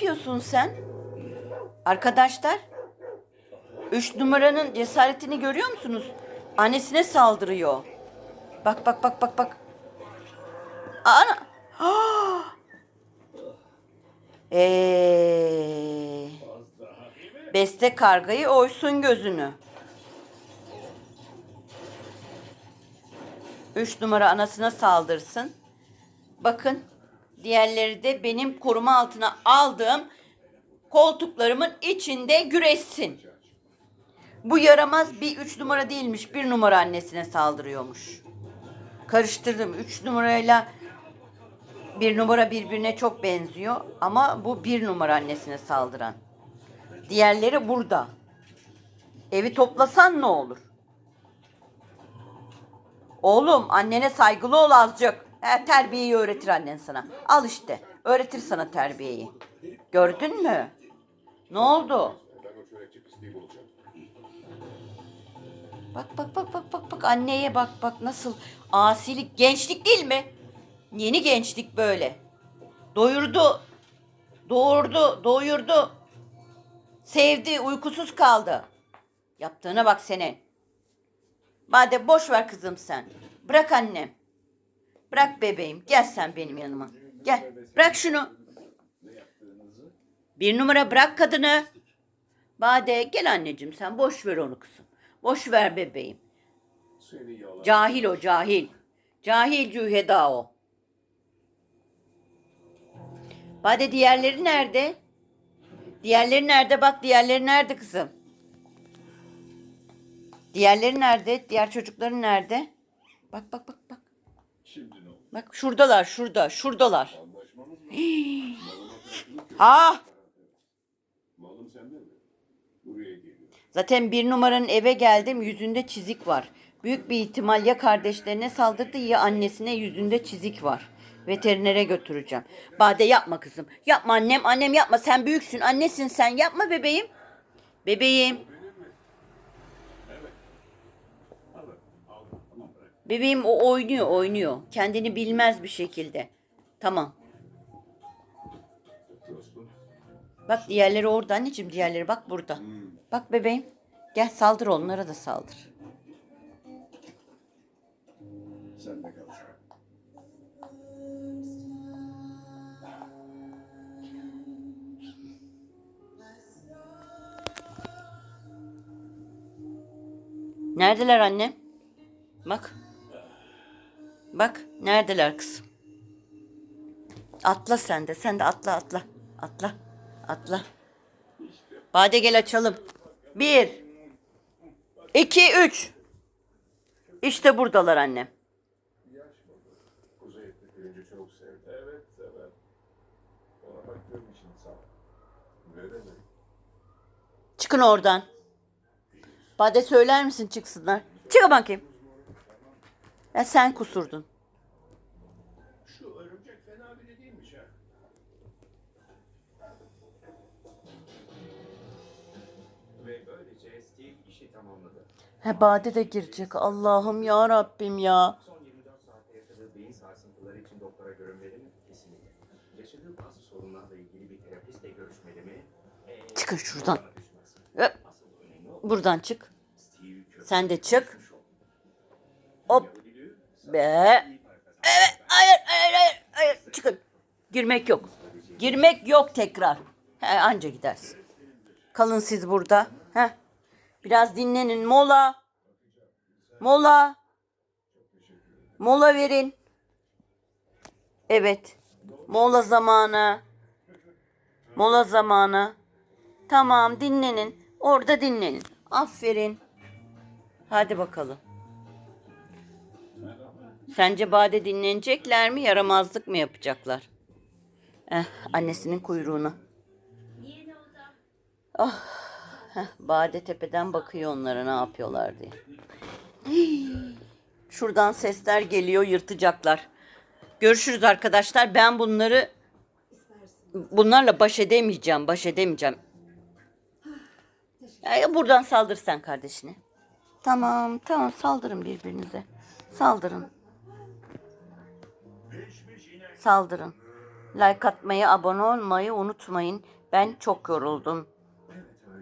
yapıyorsun sen? Arkadaşlar, üç numaranın cesaretini görüyor musunuz? Annesine saldırıyor. Bak bak bak bak bak. Ana. Ah! Ee, beste kargayı oysun gözünü. Üç numara anasına saldırsın. Bakın diğerleri de benim koruma altına aldığım koltuklarımın içinde güreşsin. Bu yaramaz bir üç numara değilmiş. Bir numara annesine saldırıyormuş. Karıştırdım. Üç numarayla bir numara birbirine çok benziyor. Ama bu bir numara annesine saldıran. Diğerleri burada. Evi toplasan ne olur? Oğlum annene saygılı ol azıcık. He, terbiyeyi öğretir annen sana. Al işte. Öğretir sana terbiyeyi. Gördün mü? Ne oldu? Bak bak bak bak bak bak anneye bak bak nasıl asilik gençlik değil mi? Yeni gençlik böyle. Doyurdu. Doğurdu, doyurdu. Sevdi, uykusuz kaldı. Yaptığına bak senin. Bade boş ver kızım sen. Bırak annem. Bırak bebeğim. Gel sen benim yanıma. Gel. Bırak şunu. Bir numara bırak kadını. Bade gel anneciğim sen boş ver onu kızım. Boş ver bebeğim. Cahil o cahil. Cahil cüheda o. Bade diğerleri nerede? Diğerleri nerede? Bak diğerleri nerede kızım? Diğerleri nerede? Diğer çocukların nerede? Bak bak bak bak. Şimdi? Bak şuradalar şurada şuradalar. Anlaşmamız mı? Ha! Malım sende mi? Buraya geliyor. Zaten bir numaranın eve geldim yüzünde çizik var. Büyük bir ihtimal ya kardeşlerine saldırdı ya annesine yüzünde çizik var. Veterinere götüreceğim. Bade yapma kızım. Yapma annem. Annem yapma. Sen büyüksün. Annesin sen. Yapma bebeğim. Bebeğim. Al bak. Al. Tamam bırak. Bebeğim o oynuyor oynuyor. Kendini bilmez bir şekilde. Tamam. Bak diğerleri orada anneciğim. Diğerleri bak burada. Bak bebeğim. Gel saldır onlara da saldır. Sen de kal. Neredeler anne? Bak. Bak neredeler kızım? Atla sen de. Sen de atla atla. Atla. Atla. Bade gel açalım. Bir. iki, üç. İşte buradalar annem. Çıkın oradan. Bade söyler misin çıksınlar? Çıkın bakayım. Ya sen kusurdun. Şu örümcek fena biri değilmiş ha. Ve böylece Steve işi tamamladı. He Bade de girecek. Allah'ım ya Rabbim ya. Son 24 saatte yaşadığı beyin sarsıntıları için doktora görünmeli mi? Kesinlikle. Yaşadığı bazı sorunlarla ilgili bir terapistle görüşmeli mi? Ee, Çıkın şuradan. bana düşmez. Öp. Asıl önemli olan Buradan çık. Steve Sen de çık. oldu. Hop. Be. Evet. Hayır, hayır, hayır, hayır. Çıkın. Girmek yok. Girmek yok tekrar. He, anca gidersin. Kalın siz burada. He. Biraz dinlenin. Mola. Mola. Mola verin. Evet. Mola zamanı. Mola zamanı. Tamam dinlenin. Orada dinlenin. Aferin. Hadi bakalım. Sence Bade dinlenecekler mi, yaramazlık mı yapacaklar? Eh, annesinin kuyruğuna. Ah, heh, Bade tepeden bakıyor onlara ne yapıyorlar diye. Şuradan sesler geliyor, yırtacaklar. Görüşürüz arkadaşlar. Ben bunları bunlarla baş edemeyeceğim, baş edemeyeceğim. Ya, buradan saldır sen kardeşine. Tamam, tamam saldırın birbirinize. Saldırın. Saldırın. Like atmayı, abone olmayı unutmayın. Ben çok yoruldum.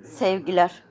Sevgiler.